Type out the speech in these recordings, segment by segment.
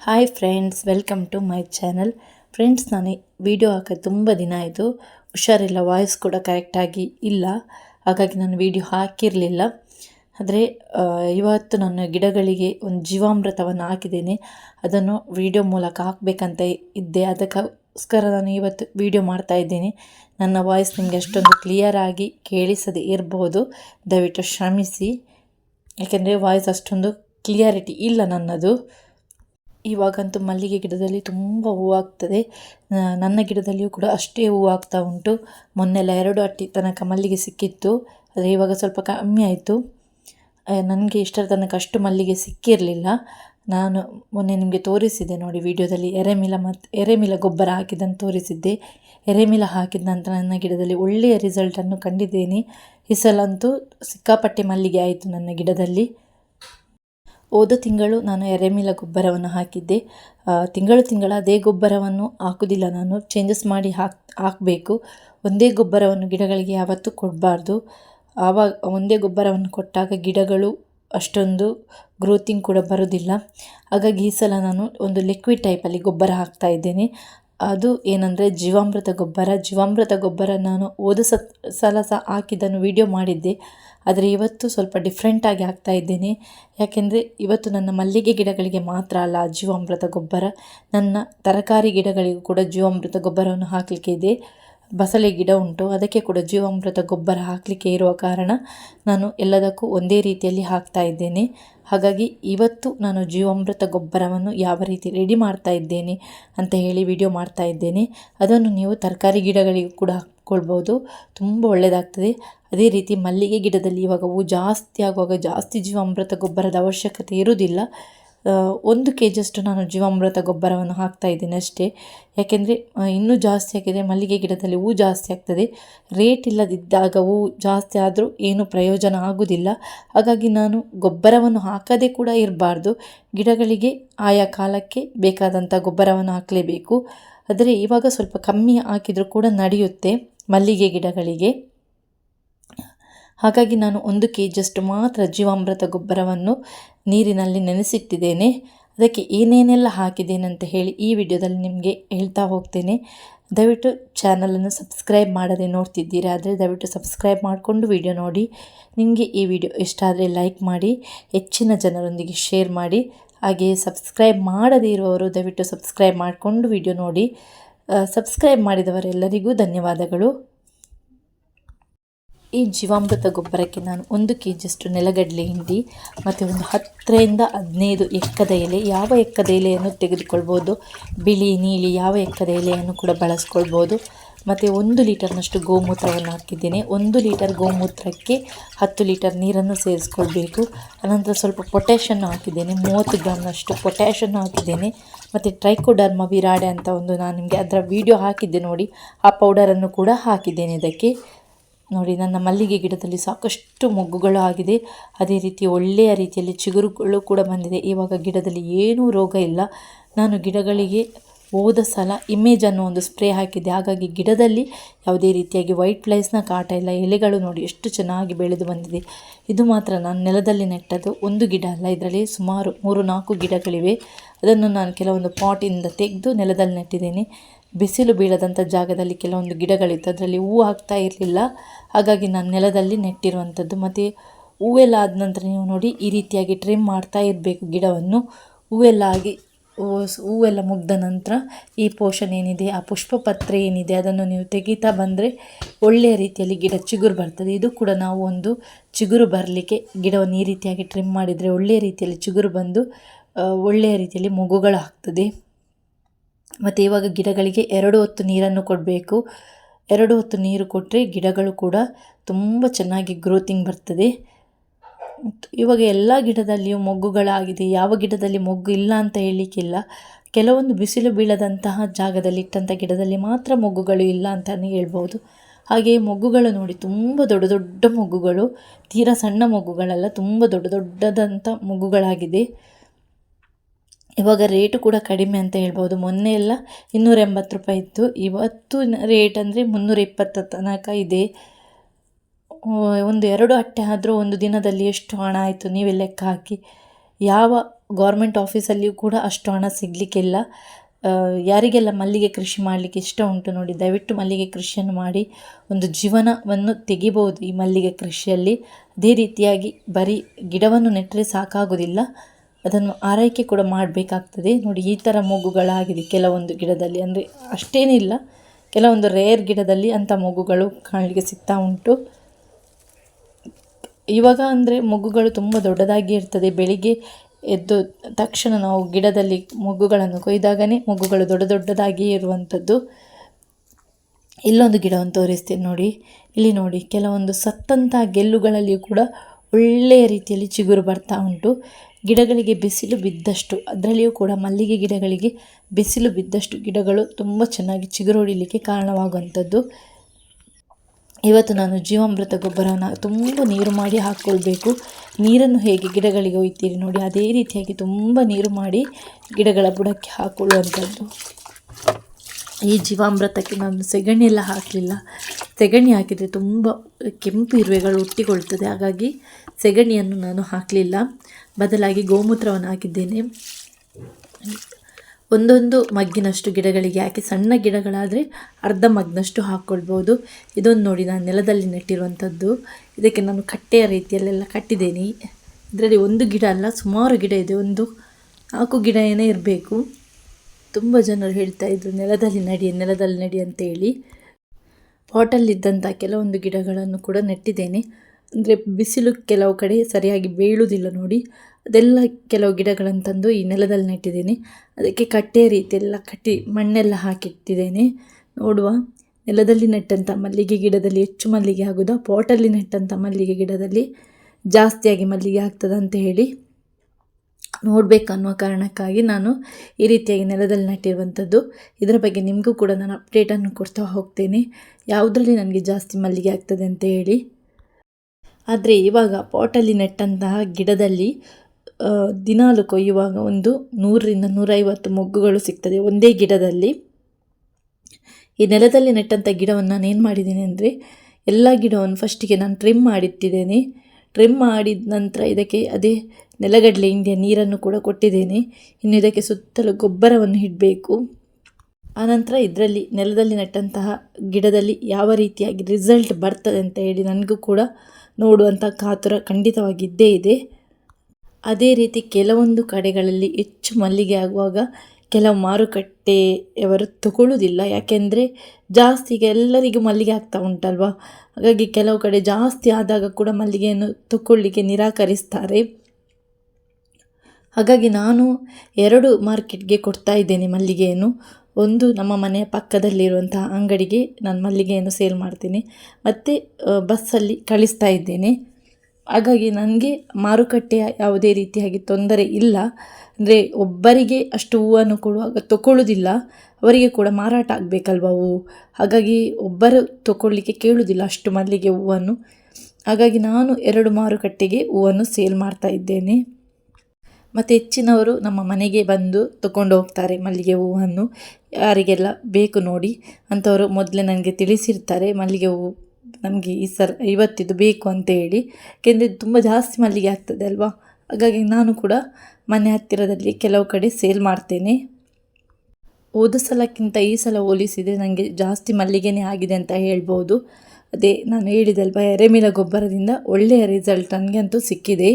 Hi friends welcome to my channel friends ನಾನು video ಹಾಕೋದು ತುಂಬ ದಿನ ಆಯಿತು. ಹುಷಾರಿಲ್ಲ ವಾಯ್ಸ್ ಕೂಡ ಕರೆಕ್ಟಾಗಿ ಇಲ್ಲ. ಹಾಗಾಗಿ ನಾನು ವಿಡಿಯೋ ಹಾಕಿರಲಿಲ್ಲ. ಆದರೆ ಇವತ್ತು ನಾನು ಗಿಡಗಳಿಗೆ ಒಂದು ಜೀವಾಮೃತವನ್ನು ಹಾಕಿದ್ದೇನೆ. ಅದನ್ನು ವಿಡಿಯೋ ಮೂಲಕ ಹಾಕಬೇಕಂತ ಇದ್ದೆ. ಅದಕ್ಕೋಸ್ಕರ ನಾನು ಇವತ್ತು ವಿಡಿಯೋ ಮಾಡ್ತಾ ಇದ್ದೇನೆ. ನನ್ನ ವಾಯ್ಸ್ ನಿಮಗೆ ಅಷ್ಟೊಂದು ಕ್ಲಿಯರ್ ಆಗಿ ಕೇಳಿಸದೆ ಇರ್ಬೋದು. ದಯವಿಟ್ಟು ಶ್ರಮಿಸಿ ಯಾಕೆಂದರೆ ವಾಯ್ಸ್ ಅಷ್ಟೊಂದು ಕ್ಲಿಯಾರಿಟಿ ಇಲ್ಲ ನನ್ನದು. ಇವಾಗಂತೂ ಮಲ್ಲಿಗೆ ಗಿಡದಲ್ಲಿ ತುಂಬ ಹೂವಾಗ್ತದೆ. ನನ್ನ ಗಿಡದಲ್ಲಿಯೂ ಕೂಡ ಅಷ್ಟೇ ಹೂವಾಗ್ತಾ ಉಂಟು. ಮೊನ್ನೆಲ್ಲ ಎರಡು ಅಟ್ಟಿ ತನಕ ಮಲ್ಲಿಗೆ ಸಿಕ್ಕಿತ್ತು. ಆದರೆ ಇವಾಗ ಸ್ವಲ್ಪ ಕಮ್ಮಿ ಆಯಿತು. ನನಗೆ ಇಷ್ಟರ ತನಕ ಅಷ್ಟು ಮಲ್ಲಿಗೆ ಸಿಕ್ಕಿರಲಿಲ್ಲ. ನಾನು ಮೊನ್ನೆ ನಿಮಗೆ ತೋರಿಸಿದ್ದೆ ನೋಡಿ ವಿಡಿಯೋದಲ್ಲಿ. ಎರೆಮಿಲ ಮತ್ತು ಎರೆಮಿಲ ಗೊಬ್ಬರ ಹಾಕಿದ್ದನ್ನು ತೋರಿಸಿದ್ದೆ. ಎರೆಮಿಲ ಹಾಕಿದ ನಂತರ ನನ್ನ ಗಿಡದಲ್ಲಿ ಒಳ್ಳೆಯ ರಿಸಲ್ಟನ್ನು ಕಂಡಿದ್ದೇನೆ. ಈ ಸಲಂತೂ ಸಿಕ್ಕಾಪಟ್ಟೆ ಮಲ್ಲಿಗೆ ಆಯಿತು ನನ್ನ ಗಿಡದಲ್ಲಿ. ಹೋದ ತಿಂಗಳು ನಾನು ಎರೆಮಿಲ ಗೊಬ್ಬರವನ್ನು ಹಾಕಿದ್ದೆ. ತಿಂಗಳು ತಿಂಗಳು ಅದೇ ಗೊಬ್ಬರವನ್ನು ಹಾಕುವುದಿಲ್ಲ ನಾನು ಚೇಂಜಸ್ ಮಾಡಿ ಹಾಕ್, ಹಾಕಬೇಕು. ಒಂದೇ ಗೊಬ್ಬರವನ್ನು ಗಿಡಗಳಿಗೆ ಯಾವತ್ತೂ ಕೊಡಬಾರ್ದು. ಆವಾಗ ಒಂದೇ ಗೊಬ್ಬರವನ್ನು ಕೊಟ್ಟಾಗ ಗಿಡಗಳು ಅಷ್ಟೊಂದು ಗ್ರೋತಿಂಗ್ ಕೂಡ ಬರೋದಿಲ್ಲ. ಹಾಗಾಗಿ ಈ ಸಲ ನಾನು ಒಂದು ಲಿಕ್ವಿಡ್ ಟೈಪಲ್ಲಿ ಗೊಬ್ಬರ ಹಾಕ್ತಾ ಇದ್ದೇನೆ. ಅದು ಏನಂದರೆ ಜೀವಾಮೃತ ಗೊಬ್ಬರ. ಜೀವಾಮೃತ ಗೊಬ್ಬರ ನಾನು ಹೋದ ಸತ್, ಸಲ ಸಹ ಹಾಕಿದ್ದನ್ನು ವಿಡಿಯೋ ಮಾಡಿದ್ದೆ. ಆದರೆ ಇವತ್ತು ಸ್ವಲ್ಪ ಡಿಫ್ರೆಂಟಾಗಿ ಹಾಕ್ತಾ ಇದ್ದೇನೆ. ಯಾಕೆಂದರೆ ಇವತ್ತು ನನ್ನ ಮಲ್ಲಿಗೆ ಗಿಡಗಳಿಗೆ ಮಾತ್ರ ಅಲ್ಲ ಜೀವಾಮೃತ ಗೊಬ್ಬರ. ನನ್ನ ತರಕಾರಿ ಗಿಡಗಳಿಗೂ ಕೂಡ ಜೀವಾಮೃತ ಗೊಬ್ಬರವನ್ನು ಹಾಕಲಿಕ್ಕೆ ಇದೆ ಬಸಳೆ ಗಿಡ ಉಂಟು. ಅದಕ್ಕೆ ಕೂಡ ಜೀವಾಮೃತ ಗೊಬ್ಬರ ಹಾಕಲಿಕ್ಕೆ ಇರುವ ಕಾರಣ ನಾನು ಎಲ್ಲದಕ್ಕೂ ಒಂದೇ ರೀತಿಯಲ್ಲಿ ಹಾಕ್ತಾ ಇದ್ದೇನೆ. ಹಾಗಾಗಿ ಇವತ್ತು ನಾನು ಜೀವಾಮೃತ ಗೊಬ್ಬರವನ್ನು ಯಾವ ರೀತಿ ರೆಡಿ ಮಾಡ್ತಾ ಇದ್ದೇನೆ ಅಂತ ಹೇಳಿ ವಿಡಿಯೋ ಮಾಡ್ತಾ ಇದ್ದೇನೆ. ಅದನ್ನು ನೀವು ತರಕಾರಿ ಗಿಡಗಳಿಗೂ ಕೂಡ ಹಾಕ್ಕೊಳ್ಬೋದು. ತುಂಬ ಒಳ್ಳೆಯದಾಗ್ತದೆ ಅದೇ ರೀತಿ ಮಲ್ಲಿಗೆ ಗಿಡದಲ್ಲಿ ಇವಾಗ ಹೂ ಜಾಸ್ತಿ ಆಗುವಾಗ ಜಾಸ್ತಿ ಜೀವಾಮೃತ ಗೊಬ್ಬರದ ಅವಶ್ಯಕತೆ ಇರುವುದಿಲ್ಲ. ಒಂದು ಕೆ ಜಿಯಷ್ಟು ನಾನು ಜೀವಾಮೃತ ಗೊಬ್ಬರವನ್ನು ಹಾಕ್ತಾ ಇದ್ದೇನೆ ಅಷ್ಟೇ. ಯಾಕೆಂದರೆ ಇನ್ನೂ ಜಾಸ್ತಿ ಹಾಕಿದರೆ ಮಲ್ಲಿಗೆ ಗಿಡದಲ್ಲಿ ಹೂ ಜಾಸ್ತಿ ಆಗ್ತದೆ. ರೇಟ್ ಇಲ್ಲದಿದ್ದಾಗ ಹೂ ಜಾಸ್ತಿ ಆದರೂ ಏನು ಪ್ರಯೋಜನ ಆಗುವುದಿಲ್ಲ ಹಾಗಾಗಿ ನಾನು ಗೊಬ್ಬರವನ್ನು ಹಾಕದೇ ಕೂಡ ಇರಬಾರ್ದು. ಗಿಡಗಳಿಗೆ ಆಯಾ ಕಾಲಕ್ಕೆ ಬೇಕಾದಂಥ ಗೊಬ್ಬರವನ್ನು ಹಾಕಲೇಬೇಕು. ಆದರೆ ಇವಾಗ ಸ್ವಲ್ಪ ಕಮ್ಮಿ ಹಾಕಿದರೂ ಕೂಡ ನಡೆಯುತ್ತೆ ಮಲ್ಲಿಗೆ ಗಿಡಗಳಿಗೆ. ಹಾಗಾಗಿ ನಾನು ಒಂದು ಕೆ ಜಿಯಷ್ಟು ಮಾತ್ರ ಜೀವಾಮೃತ ಗೊಬ್ಬರವನ್ನು ನೀರಿನಲ್ಲಿ ನೆನೆಸಿಟ್ಟಿದ್ದೇನೆ. ಅದಕ್ಕೆ ಏನೇನೆಲ್ಲ ಹಾಕಿದ್ದೇನೆ ಹೇಳಿ ಈ ವಿಡಿಯೋದಲ್ಲಿ ನಿಮಗೆ ಹೇಳ್ತಾ ಹೋಗ್ತೇನೆ. ದಯವಿಟ್ಟು ಚಾನಲನ್ನು ಸಬ್ಸ್ಕ್ರೈಬ್ ಮಾಡದೆ ನೋಡ್ತಿದ್ದೀರಾ ಆದರೆ ದಯವಿಟ್ಟು ಸಬ್ಸ್ಕ್ರೈಬ್ ಮಾಡಿಕೊಂಡು ವಿಡಿಯೋ ನೋಡಿ. ನಿಮಗೆ ಈ ವಿಡಿಯೋ ಇಷ್ಟ ಆದರೆ ಲೈಕ್ ಮಾಡಿ, ಹೆಚ್ಚಿನ ಜನರೊಂದಿಗೆ ಶೇರ್ ಮಾಡಿ. ಹಾಗೆಯೇ ಸಬ್ಸ್ಕ್ರೈಬ್ ಮಾಡದೇ ಇರುವವರು ದಯವಿಟ್ಟು ಸಬ್ಸ್ಕ್ರೈಬ್ ಮಾಡಿಕೊಂಡು ವಿಡಿಯೋ ನೋಡಿ. ಸಬ್ಸ್ಕ್ರೈಬ್ ಮಾಡಿದವರೆಲ್ಲರಿಗೂ ಧನ್ಯವಾದಗಳು. ಈ ಜೀವಾಮೃತ ಗೊಬ್ಬರಕ್ಕೆ ನಾನು ಒಂದು ಕೆ ಜಿಯಷ್ಟು ನೆಲಗಡಲೆ ಹಿಂಡಿ, ಮತ್ತು ಒಂದು ಹತ್ತರಿಂದ ಹದಿನೈದು ಎಕ್ಕದ ಎಲೆ, ಯಾವ ಎಕ್ಕದ ಎಲೆಯನ್ನು ತೆಗೆದುಕೊಳ್ಬೋದು, ಬಿಳಿ, ನೀಲಿ ಯಾವ ಎಕ್ಕದ ಎಲೆಯನ್ನು ಕೂಡ ಬಳಸ್ಕೊಳ್ಬೋದು. ಮತ್ತು ಒಂದು ಲೀಟರ್ನಷ್ಟು ಗೋಮೂತ್ರವನ್ನು ಹಾಕಿದ್ದೇನೆ. ಒಂದು ಲೀಟರ್ ಗೋಮೂತ್ರಕ್ಕೆ ಹತ್ತು ಲೀಟರ್ ನೀರನ್ನು ಸೇರಿಸ್ಕೊಳ್ಬೇಕು. ಅನಂತರ ಸ್ವಲ್ಪ ಪೊಟ್ಯಾಷನ್ನು ಹಾಕಿದ್ದೇನೆ. ಮೂವತ್ತು ಗ್ರಾಮ್ನಷ್ಟು ಪೊಟ್ಯಾಷನ್ನು ಹಾಕಿದ್ದೇನೆ. ಮತ್ತು ಟ್ರೈಕೋಡರ್ಮ ವಿರಾಡೆ ಅಂತ ಒಂದು ನಾನು ನಿಮಗೆ ಅದರ ವಿಡಿಯೋ ಹಾಕಿದ್ದೆ ನೋಡಿ. ಆ ಪೌಡರನ್ನು ಕೂಡ ಹಾಕಿದ್ದೇನೆ ಇದಕ್ಕೆ. ನೋಡಿ, ನನ್ನ ಮಲ್ಲಿಗೆ ಗಿಡದಲ್ಲಿ ಸಾಕಷ್ಟು ಮೊಗ್ಗುಗಳು ಆಗಿದೆ. ಅದೇ ರೀತಿ ಒಳ್ಳೆಯ ರೀತಿಯಲ್ಲಿ ಚಿಗುರುಗಳು ಕೂಡ ಬಂದಿದೆ. ಇವಾಗ ಗಿಡದಲ್ಲಿ ಏನೂ ರೋಗ ಇಲ್ಲ. ನಾನು ಗಿಡಗಳಿಗೆ ಹೋದ ಸಲ ಇಮೇಜ್ ಅನ್ನೋ ಒಂದು ಸ್ಪ್ರೇ ಹಾಕಿದ್ದೆ. ಹಾಗಾಗಿ ಗಿಡದಲ್ಲಿ ಯಾವುದೇ ರೀತಿಯಾಗಿ ವೈಟ್ ಫ್ಲೈಸ್ನ ಕಾಟ ಇಲ್ಲ. ಎಲೆಗಳು ನೋಡಿ ಎಷ್ಟು ಚೆನ್ನಾಗಿ ಬೆಳೆದು ಬಂದಿದೆ. ಇದು ಮಾತ್ರ ನಾನು ನೆಲದಲ್ಲಿ ನೆಟ್ಟದ್ದು ಒಂದು ಗಿಡ ಅಲ್ಲ. ಇದರಲ್ಲಿ ಸುಮಾರು ಮೂರು ನಾಲ್ಕು ಗಿಡಗಳಿವೆ. ಅದನ್ನು ನಾನು ಕೆಲವೊಂದು ಪಾಟಿಂದ ತೆಗೆದು ನೆಲದಲ್ಲಿ ನೆಟ್ಟಿದ್ದೇನೆ. ಬಿಸಿಲು ಬೀಳದಂಥ ಜಾಗದಲ್ಲಿ ಕೆಲವೊಂದು ಗಿಡಗಳಿತ್ತು. ಅದರಲ್ಲಿ ಹೂವು ಆಗ್ತಾ ಇರಲಿಲ್ಲ. ಹಾಗಾಗಿ ನಾನು ನೆಲದಲ್ಲಿ ನೆಟ್ಟಿರುವಂಥದ್ದು ಮತ್ತು ಹೂವೆಲ್ಲ ಆದ ನಂತರ ನೀವು ನೋಡಿ, ಈ ರೀತಿಯಾಗಿ ಟ್ರಿಮ್ ಮಾಡ್ತಾ ಇರಬೇಕು ಗಿಡವನ್ನು. ಹೂವೆಲ್ಲ ಆಗಿ ಹೂವೆಲ್ಲ ಮುಗ್ದ ನಂತರ ಈ ಪೋಷಣ ಏನಿದೆ, ಆ ಪುಷ್ಪಪತ್ರೆ ಏನಿದೆ, ಅದನ್ನು ನೀವು ತೆಗೀತಾ ಬಂದರೆ ಒಳ್ಳೆಯ ರೀತಿಯಲ್ಲಿ ಗಿಡ ಚಿಗುರು ಬರ್ತದೆ. ಇದು ಕೂಡ ನಾವು ಒಂದು ಚಿಗುರು ಬರಲಿಕ್ಕೆ ಗಿಡವನ್ನು ಈ ರೀತಿಯಾಗಿ ಟ್ರಿಮ್ ಮಾಡಿದರೆ ಒಳ್ಳೆಯ ರೀತಿಯಲ್ಲಿ ಚಿಗುರು ಬಂದು ಒಳ್ಳೆಯ ರೀತಿಯಲ್ಲಿ ಮಗುಗಳಾಗ್ತದೆ. ಮತ್ತು ಇವಾಗ ಗಿಡಗಳಿಗೆ ಎರಡು ಹೊತ್ತು ನೀರನ್ನು ಕೊಡಬೇಕು. ಎರಡು ಹೊತ್ತು ನೀರು ಕೊಟ್ಟರೆ ಗಿಡಗಳು ಕೂಡ ತುಂಬ ಚೆನ್ನಾಗಿ ಗ್ರೋತಿಂಗ್ ಬರ್ತದೆ. ಇವಾಗ ಎಲ್ಲ ಗಿಡದಲ್ಲಿಯೂ ಮೊಗ್ಗುಗಳಾಗಿದೆ. ಯಾವ ಗಿಡದಲ್ಲಿ ಮೊಗ್ಗು ಇಲ್ಲ ಅಂತ ಹೇಳಲಿಕ್ಕಿಲ್ಲ. ಕೆಲವೊಂದು ಬಿಸಿಲು ಬೀಳದಂತಹ ಜಾಗದಲ್ಲಿ ಇಟ್ಟಂಥ ಗಿಡದಲ್ಲಿ ಮಾತ್ರ ಮೊಗ್ಗುಗಳು ಇಲ್ಲ ಅಂತಲೇ ಹೇಳ್ಬೋದು. ಹಾಗೆಯೇ ಮೊಗ್ಗುಗಳು ನೋಡಿ ತುಂಬ ದೊಡ್ಡ ದೊಡ್ಡ ಮೊಗ್ಗುಗಳು, ತೀರಾ ಸಣ್ಣ ಮೊಗ್ಗುಗಳಲ್ಲ, ತುಂಬ ದೊಡ್ಡ ದೊಡ್ಡದಂಥ ಮೊಗ್ಗುಗಳಾಗಿದೆ. ಇವಾಗ ರೇಟು ಕೂಡ ಕಡಿಮೆ ಅಂತ ಹೇಳ್ಬೋದು. ಮೊನ್ನೆ ಎಲ್ಲ ಇನ್ನೂರ ಎಂಬತ್ತು ರೂಪಾಯಿ ಇತ್ತು. ಇವತ್ತು ರೇಟ್ ಅಂದರೆ ಮುನ್ನೂರ ಇಪ್ಪತ್ತು ತನಕ ಇದೆ. ಒಂದು ಎರಡು ಅಟ್ಟೆ ಆದರೂ ಒಂದು ದಿನದಲ್ಲಿ ಎಷ್ಟು ಹಣ ಆಯಿತು ನೀವೇ ಲೆಕ್ಕ ಹಾಕಿ. ಯಾವ ಗೌರ್ಮೆಂಟ್ ಆಫೀಸಲ್ಲಿಯೂ ಕೂಡ ಅಷ್ಟು ಹಣ ಸಿಗಲಿಕ್ಕಿಲ್ಲ. ಯಾರಿಗೆಲ್ಲ ಮಲ್ಲಿಗೆ ಕೃಷಿ ಮಾಡಲಿಕ್ಕೆ ಇಷ್ಟ ಉಂಟು ನೋಡಿ, ದಯವಿಟ್ಟು ಮಲ್ಲಿಗೆ ಕೃಷಿಯನ್ನು ಮಾಡಿ ಒಂದು ಜೀವನವನ್ನು ತೆಗಿಬೋದು ಈ ಮಲ್ಲಿಗೆ ಕೃಷಿಯಲ್ಲಿ. ಅದೇ ರೀತಿಯಾಗಿ ಬರೀ ಗಿಡವನ್ನು ನೆಟ್ಟರೆ ಸಾಕಾಗೋದಿಲ್ಲ ಅದನ್ನು ಆರೈಕೆ ಕೂಡ ಮಾಡಬೇಕಾಗ್ತದೆ. ನೋಡಿ, ಈ ಥರ ಮೊಗ್ಗುಗಳಾಗಿದೆ ಕೆಲವೊಂದು ಗಿಡದಲ್ಲಿ. ಅಂದರೆ ಅಷ್ಟೇನಿಲ್ಲ ಕೆಲವೊಂದು ರೇರ್ ಗಿಡದಲ್ಲಿ ಅಂಥ ಮೊಗ್ಗುಗಳು ಕಾಣಲಿಕ್ಕೆ ಸಿಗ್ತಾ ಉಂಟು. ಇವಾಗ ಅಂದರೆ ಮೊಗ್ಗುಗಳು ತುಂಬ ದೊಡ್ಡದಾಗಿ ಇರ್ತದೆ. ಬೆಳಿಗ್ಗೆ ಎದ್ದು ತಕ್ಷಣ ನಾವು ಗಿಡದಲ್ಲಿ ಮೊಗ್ಗುಗಳನ್ನು ಕೊಯ್ದಾಗನೇ ಮೊಗ್ಗುಗಳು ದೊಡ್ಡ ದೊಡ್ಡದಾಗಿ ಇರುವಂಥದ್ದು. ಇಲ್ಲೊಂದು ಗಿಡವನ್ನು ತೋರಿಸ್ತೇನೆ ನೋಡಿ. ಇಲ್ಲಿ ನೋಡಿ, ಕೆಲವೊಂದು ಸತ್ತಂಥ ಗೆಲ್ಲುಗಳಲ್ಲಿಯೂ ಕೂಡ ಒಳ್ಳೆಯ ರೀತಿಯಲ್ಲಿ ಚಿಗುರು ಬರ್ತಾ ಉಂಟು. ಗಿಡಗಳಿಗೆ ಬಿಸಿಲು ಬಿದ್ದಷ್ಟು, ಅದರಲ್ಲಿಯೂ ಕೂಡ ಮಲ್ಲಿಗೆ ಗಿಡಗಳಿಗೆ ಬಿಸಿಲು ಬಿದ್ದಷ್ಟು ಗಿಡಗಳು ತುಂಬ ಚೆನ್ನಾಗಿ ಚಿಗುರು ಹೊಡಿಲಿಕ್ಕೆ ಕಾರಣವಾಗುವಂಥದ್ದು. ಇವತ್ತು ನಾನು ಜೀವಾಮೃತ ಗೊಬ್ಬರನ ತುಂಬ ನೀರು ಮಾಡಿ ಹಾಕ್ಕೊಳ್ಬೇಕು ನೀರನ್ನು ಹೇಗೆ ಗಿಡಗಳಿಗೆ ಒಯ್ತೀರಿ ನೋಡಿ, ಅದೇ ರೀತಿಯಾಗಿ ತುಂಬ ನೀರು ಮಾಡಿ ಗಿಡಗಳ ಬುಡಕ್ಕೆ ಹಾಕ್ಕೊಳ್ಳುವಂಥದ್ದು ಈ ಜೀವಾಮೃತಕ್ಕೆ ನಾನು ಸೆಗಣಿಯೆಲ್ಲ ಹಾಕಲಿಲ್ಲ. ಸೆಗಣಿ ಹಾಕಿದರೆ ತುಂಬ ಕೆಂಪು ಇರುವೆಗಳು ಹುಟ್ಟಿಕೊಳ್ತದೆ. ಹಾಗಾಗಿ ಸೆಗಣಿಯನ್ನು ನಾನು ಹಾಕಲಿಲ್ಲ. ಬದಲಾಗಿ ಗೋಮೂತ್ರವನ್ನು ಹಾಕಿದ್ದೇನೆ. ಒಂದೊಂದು ಮಗ್ಗಿನಷ್ಟು ಗಿಡಗಳಿಗೆ ಹಾಕಿ ಸಣ್ಣ ಗಿಡಗಳಾದರೆ ಅರ್ಧ ಮಗ್ನಷ್ಟು ಹಾಕ್ಕೊಳ್ಬೋದು ಇದೊಂದು ನೋಡಿ ನಾನು ನೆಲದಲ್ಲಿ ನೆಟ್ಟಿರುವಂಥದ್ದು. ಇದಕ್ಕೆ ನಾನು ಕಟ್ಟೆಯ ರೀತಿಯಲ್ಲೆಲ್ಲ ಕಟ್ಟಿದ್ದೇನೆ. ಇದರಲ್ಲಿ ಒಂದು ಗಿಡ ಅಲ್ಲ, ಸುಮಾರು ಗಿಡ ಇದೆ. ಒಂದು ನಾಲ್ಕು ಗಿಡ ಏನೇ ಇರಬೇಕು. ತುಂಬ ಜನರು ಹೇಳ್ತಾ ಇದ್ರು, ನೆಲದಲ್ಲಿ ನಡಿ ನೆಲದಲ್ಲಿ ನಡಿ ಅಂತೇಳಿ. ಪಾಟಲ್ಲಿದ್ದಂಥ ಕೆಲವೊಂದು ಗಿಡಗಳನ್ನು ಕೂಡ ನೆಟ್ಟಿದ್ದೇನೆ. ಅಂದರೆ ಬಿಸಿಲು ಕೆಲವು ಕಡೆ ಸರಿಯಾಗಿ ಬೀಳುವುದಿಲ್ಲ ನೋಡಿ. ಅದೆಲ್ಲ ಕೆಲವು ಗಿಡಗಳನ್ನು ತಂದು ಈ ನೆಲದಲ್ಲಿ ನೆಟ್ಟಿದ್ದೇನೆ. ಅದಕ್ಕೆ ಕಟ್ಟೆಯ ರೀತಿಯೆಲ್ಲ ಕಟ್ಟಿ ಮಣ್ಣೆಲ್ಲ ಹಾಕಿಟ್ಟಿದ್ದೇನೆ. ನೋಡುವ. ನೆಲದಲ್ಲಿ ನೆಟ್ಟಂಥ ಮಲ್ಲಿಗೆ ಗಿಡದಲ್ಲಿ ಹೆಚ್ಚು ಮಲ್ಲಿಗೆ ಆಗೋದಾ ಪಾಟಲ್ಲಿ ನೆಟ್ಟಂಥ ಮಲ್ಲಿಗೆ ಗಿಡದಲ್ಲಿ ಜಾಸ್ತಿಯಾಗಿ ಮಲ್ಲಿಗೆ ಆಗ್ತದೆ ಅಂತ ಹೇಳಿ. ನೋಡಬೇಕನ್ನುವ ಕಾರಣಕ್ಕಾಗಿ ನಾನು ಈ ರೀತಿಯಾಗಿ ನೆಲದಲ್ಲಿ ನೆಟ್ಟಿರುವಂಥದ್ದು ಇದರ ಬಗ್ಗೆ ನಿಮಗೂ ಕೂಡ ನಾನು ಅಪ್ಡೇಟನ್ನು ಕೊಡ್ತಾ ಹೋಗ್ತೇನೆ. ಯಾವುದರಲ್ಲಿ ನನಗೆ ಜಾಸ್ತಿ ಮಲ್ಲಿಗೆ ಆಗ್ತದೆ ಅಂತ ಹೇಳಿ. ಆದರೆ ಇವಾಗ ಪಾಟಲ್ಲಿ ನೆಟ್ಟಂತಹ ಗಿಡದಲ್ಲಿ ದಿನಾಲು ಕೊಯ್ಯುವಾಗ ಒಂದು ನೂರರಿಂದ ನೂರೈವತ್ತು ಮೊಗ್ಗುಗಳು ಸಿಗ್ತದೆ ಒಂದೇ ಗಿಡದಲ್ಲಿ. ಈ ನೆಲದಲ್ಲಿ ನೆಟ್ಟಂಥ ಗಿಡವನ್ನು ನಾನು ಏನು ಮಾಡಿದ್ದೀನಿ ಅಂದರೆ, ಎಲ್ಲ ಗಿಡವನ್ನು ಫಸ್ಟಿಗೆ ನಾನು ಟ್ರಿಮ್ ಮಾಡಿಟ್ಟಿದ್ದೇನೆ. ಟ್ರಿಮ್ ಮಾಡಿದ ನಂತರ ಇದಕ್ಕೆ ಅದೇ ನೆಲಗಡಲೆ ಹಿಂಡಿಯ ನೀರನ್ನು ಕೂಡ ಕೊಟ್ಟಿದ್ದೇನೆ. ಇನ್ನು ಇದಕ್ಕೆ ಸುತ್ತಲೂ ಗೊಬ್ಬರವನ್ನು ಇಡಬೇಕು. ಆನಂತರ ಇದರಲ್ಲಿ ನೆಲದಲ್ಲಿ ನೆಟ್ಟಂತಹ ಗಿಡದಲ್ಲಿ ಯಾವ ರೀತಿಯಾಗಿ ರಿಸಲ್ಟ್ ಬರ್ತದೆ ಅಂತ ಹೇಳಿ ನನಗೂ ಕೂಡ ನೋಡುವಂಥ ಕಾತುರ ಖಂಡಿತವಾಗಿದ್ದೇ ಇದೆ. ಅದೇ ರೀತಿ ಕೆಲವೊಂದು ಕಡೆಗಳಲ್ಲಿ ಹೆಚ್ಚು ಮಲ್ಲಿಗೆ ಆಗುವಾಗ ಕೆಲವು ಮಾರುಕಟ್ಟೆಯವರು ತಗೊಳ್ಳೋದಿಲ್ಲ ಯಾಕೆಂದರೆ ಜಾಸ್ತಿ ಈಗ ಎಲ್ಲರಿಗೂ ಮಲ್ಲಿಗೆ ಆಗ್ತಾ ಉಂಟಲ್ವಾ? ಹಾಗಾಗಿ ಕೆಲವು ಕಡೆ ಜಾಸ್ತಿ ಆದಾಗ ಕೂಡ ಮಲ್ಲಿಗೆಯನ್ನು ತಗೊಳ್ಳಿಕ್ಕೆ ನಿರಾಕರಿಸ್ತಾರೆ. ಹಾಗಾಗಿ ನಾನು ಎರಡು ಮಾರ್ಕೆಟ್ಗೆ ಕೊಡ್ತಾ ಇದ್ದೇನೆ ಮಲ್ಲಿಗೆಯನ್ನು. ಒಂದು ನಮ್ಮ ಮನೆಯ ಪಕ್ಕದಲ್ಲಿರುವಂತಹ ಅಂಗಡಿಗೆ ನಾನು ಮಲ್ಲಿಗೆಯನ್ನು ಸೇಲ್ ಮಾಡ್ತೀನಿ. ಮತ್ತು ಬಸ್ಸಲ್ಲಿ ಕಳಿಸ್ತಾ ಇದ್ದೇನೆ. ಹಾಗಾಗಿ ನನಗೆ ಮಾರುಕಟ್ಟೆಯ ಯಾವುದೇ ರೀತಿಯಾಗಿ ತೊಂದರೆ ಇಲ್ಲ. ಅಂದರೆ ಒಬ್ಬರಿಗೆ ಅಷ್ಟು ಹೂವನ್ನು ಕೊಡುವಾಗ ತಗೊಳ್ಳೋದಿಲ್ಲ ಅವರಿಗೆ ಕೂಡ ಮಾರಾಟ ಆಗಬೇಕಲ್ವ ಹೂವು? ಹಾಗಾಗಿ ಒಬ್ಬರು ತಗೊಳ್ಳಿಕ್ಕೆ ಕೇಳುವುದಿಲ್ಲ ಅಷ್ಟು ಮಲ್ಲಿಗೆ ಹೂವನ್ನು. ಹಾಗಾಗಿ ನಾನು ಎರಡು ಮಾರುಕಟ್ಟೆಗೆ ಹೂವನ್ನು ಸೇಲ್ ಮಾಡ್ತಾ ಇದ್ದೇನೆ. ಮತ್ತು ಹೆಚ್ಚಿನವರು ನಮ್ಮ ಮನೆಗೆ ಬಂದು ತಗೊಂಡು ಹೋಗ್ತಾರೆ ಮಲ್ಲಿಗೆ ಹೂವನ್ನು. ಯಾರಿಗೆಲ್ಲ ಬೇಕು ನೋಡಿ ಅಂಥವರು ಮೊದಲೇ ನನಗೆ ತಿಳಿಸಿರ್ತಾರೆ ಮಲ್ಲಿಗೆ ಹೂವು ನಮಗೆ ಈ ಸಲ ಇವತ್ತಿದು ಬೇಕು ಅಂತ ಹೇಳಿ ಏಕೆಂದರೆ ತುಂಬ ಜಾಸ್ತಿ ಮಲ್ಲಿಗೆ ಆಗ್ತದೆ ಅಲ್ವಾ? ಹಾಗಾಗಿ ನಾನು ಕೂಡ ಮನೆ ಹತ್ತಿರದಲ್ಲಿ ಕೆಲವು ಕಡೆ ಸೇಲ್ ಮಾಡ್ತೇನೆ. ಹೋದ ಸಲಕ್ಕಿಂತ ಈ ಸಲ ಹೋಲಿಸಿದರೆ ನನಗೆ ಜಾಸ್ತಿ ಮಲ್ಲಿಗೆನೇ ಆಗಿದೆ ಅಂತ ಹೇಳ್ಬೋದು. ಅದೇ ನಾನು ಹೇಳಿದಲ್ವ, ಎರೆಮಿಲ ಗೊಬ್ಬರದಿಂದ ಒಳ್ಳೆಯ ರಿಸಲ್ಟ್ ನನಗೆ ಅಂತೂ ಸಿಕ್ಕಿದೆ.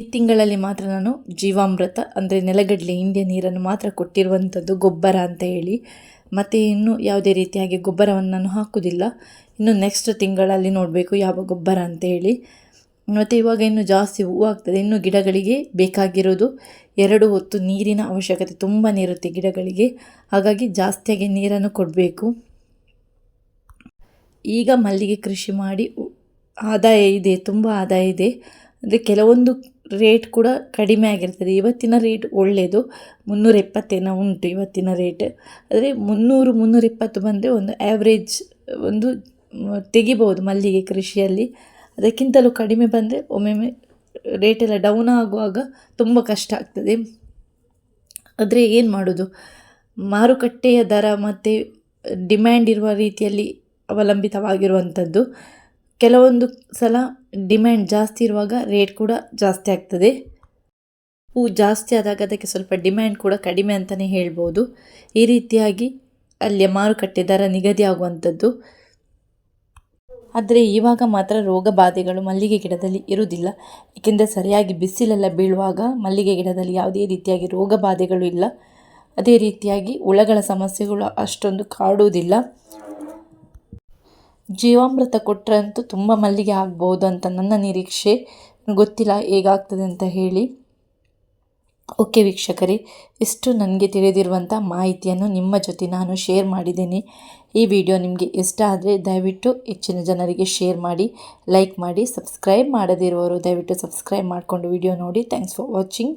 ಈ ತಿಂಗಳಲ್ಲಿ ಮಾತ್ರ ನಾನು ಜೀವಾಮೃತ, ಅಂದರೆ ನೆಲಗಡಲೆ ಇಂಡಿಯ ನೀರನ್ನು ಮಾತ್ರ ಕೊಟ್ಟಿರುವಂಥದ್ದು ಗೊಬ್ಬರ ಅಂತ ಹೇಳಿ. ಮತ್ತು ಇನ್ನು ಯಾವುದೇ ರೀತಿಯಾಗಿ ಗೊಬ್ಬರವನ್ನು ನಾನು ಹಾಕುವುದಿಲ್ಲ. ಇನ್ನು ನೆಕ್ಸ್ಟ್ ತಿಂಗಳಲ್ಲಿ ನೋಡಬೇಕು ಯಾವ ಗೊಬ್ಬರ ಅಂತ ಹೇಳಿ. ಮತ್ತು ಇವಾಗ ಇನ್ನು ಜಾಸ್ತಿ ಹೂವು ಆಗ್ತದೆ. ಇನ್ನು ಗಿಡಗಳಿಗೆ ಬೇಕಾಗಿರೋದು ಎರಡು ಹೊತ್ತು ನೀರಿನ ಅವಶ್ಯಕತೆ ತುಂಬಾ ಇರುತ್ತೆ ಗಿಡಗಳಿಗೆ. ಹಾಗಾಗಿ ಜಾಸ್ತಿಯಾಗಿ ನೀರನ್ನು ಕೊಡಬೇಕು. ಈಗ ಮಲ್ಲಿಗೆ ಕೃಷಿ ಮಾಡಿ, ಆದಾಯ ಇದೆ, ತುಂಬ ಆದಾಯ ಇದೆ. ಅಂದರೆ ಕೆಲವೊಂದು ರೇಟ್ ಕೂಡ ಕಡಿಮೆ ಆಗಿರ್ತದೆ. ಇವತ್ತಿನ ರೇಟ್ ಒಳ್ಳೆಯದು ಮುನ್ನೂರ ಎಪ್ಪತ್ತೇನೋ ಉಂಟು ಇವತ್ತಿನ ರೇಟ್ ಆದರೆ ಮುನ್ನೂರು ಮುನ್ನೂರ ಇಪ್ಪತ್ತು ಬಂದರೆ ಒಂದು ಆ್ಯಾವ್ರೇಜ್ ಒಂದು ತೆಗಿಬೋದು ಮಲ್ಲಿಗೆ ಕೃಷಿಯಲ್ಲಿ. ಅದಕ್ಕಿಂತಲೂ ಕಡಿಮೆ ಬಂದರೆ ಒಮ್ಮೊಮ್ಮೆ ರೇಟೆಲ್ಲ ಡೌನ್ ಆಗುವಾಗ ತುಂಬ ಕಷ್ಟ ಆಗ್ತದೆ. ಆದರೆ ಏನು ಮಾಡೋದು? ಮಾರುಕಟ್ಟೆಯ ದರ ಮತ್ತು ಡಿಮ್ಯಾಂಡ್ ಇರುವ ರೀತಿಯಲ್ಲಿ ಅವಲಂಬಿತವಾಗಿರುವಂಥದ್ದು ಕೆಲವೊಂದು ಸಲ ಡಿಮ್ಯಾಂಡ್ ಜಾಸ್ತಿ ಇರುವಾಗ ರೇಟ್ ಕೂಡ ಜಾಸ್ತಿ ಆಗ್ತದೆ. ಹೂ ಜಾಸ್ತಿ ಆದಾಗ ಅದಕ್ಕೆ ಸ್ವಲ್ಪ ಡಿಮ್ಯಾಂಡ್ ಕೂಡ ಕಡಿಮೆ ಅಂತಲೇ ಹೇಳ್ಬೋದು. ಈ ರೀತಿಯಾಗಿ ಅಲ್ಲಿಯ ಮಾರುಕಟ್ಟೆ ದರ ನಿಗದಿ ಆಗುವಂಥದ್ದು. ಆದರೆ ಇವಾಗ ಮಾತ್ರ ರೋಗ ಬಾಧೆಗಳು ಮಲ್ಲಿಗೆ ಗಿಡದಲ್ಲಿ ಇರುವುದಿಲ್ಲ. ಏಕೆಂದರೆ ಸರಿಯಾಗಿ ಬಿಸಿಲೆಲ್ಲ ಬೀಳುವಾಗ ಮಲ್ಲಿಗೆ ಗಿಡದಲ್ಲಿ ಯಾವುದೇ ರೀತಿಯಾಗಿ ರೋಗ ಬಾಧೆಗಳು ಇಲ್ಲ. ಅದೇ ರೀತಿಯಾಗಿ ಹುಳಗಳ ಸಮಸ್ಯೆಗಳು ಅಷ್ಟೊಂದು ಕಾಡುವುದಿಲ್ಲ. ಜೀವಾಮೃತ ಕೊಟ್ಟರಂತೂ ತುಂಬ ಮಲ್ಲಿಗೆ ಆಗ್ಬೋದು ಅಂತ ನನ್ನ ನಿರೀಕ್ಷೆ. ಗೊತ್ತಿಲ್ಲ ಹೇಗಾಗ್ತದೆ ಅಂತ ಹೇಳಿ. ಓಕೆ ವೀಕ್ಷಕರೇ, ಇಷ್ಟು ನನಗೆ ತಿಳಿದಿರುವಂಥ ಮಾಹಿತಿಯನ್ನು ನಿಮ್ಮ ಜೊತೆ ನಾನು ಶೇರ್ ಮಾಡಿದ್ದೇನೆ. ಈ ವಿಡಿಯೋ ನಿಮಗೆ ಇಷ್ಟ ಆದರೆ ದಯವಿಟ್ಟು ಹೆಚ್ಚಿನ ಜನರಿಗೆ ಶೇರ್ ಮಾಡಿ, ಲೈಕ್ ಮಾಡಿ, ಸಬ್ಸ್ಕ್ರೈಬ್ ಮಾಡದಿರುವವರು ದಯವಿಟ್ಟು ಸಬ್ಸ್ಕ್ರೈಬ್ ಮಾಡಿಕೊಂಡು ವಿಡಿಯೋ ನೋಡಿ. Thanks for watching.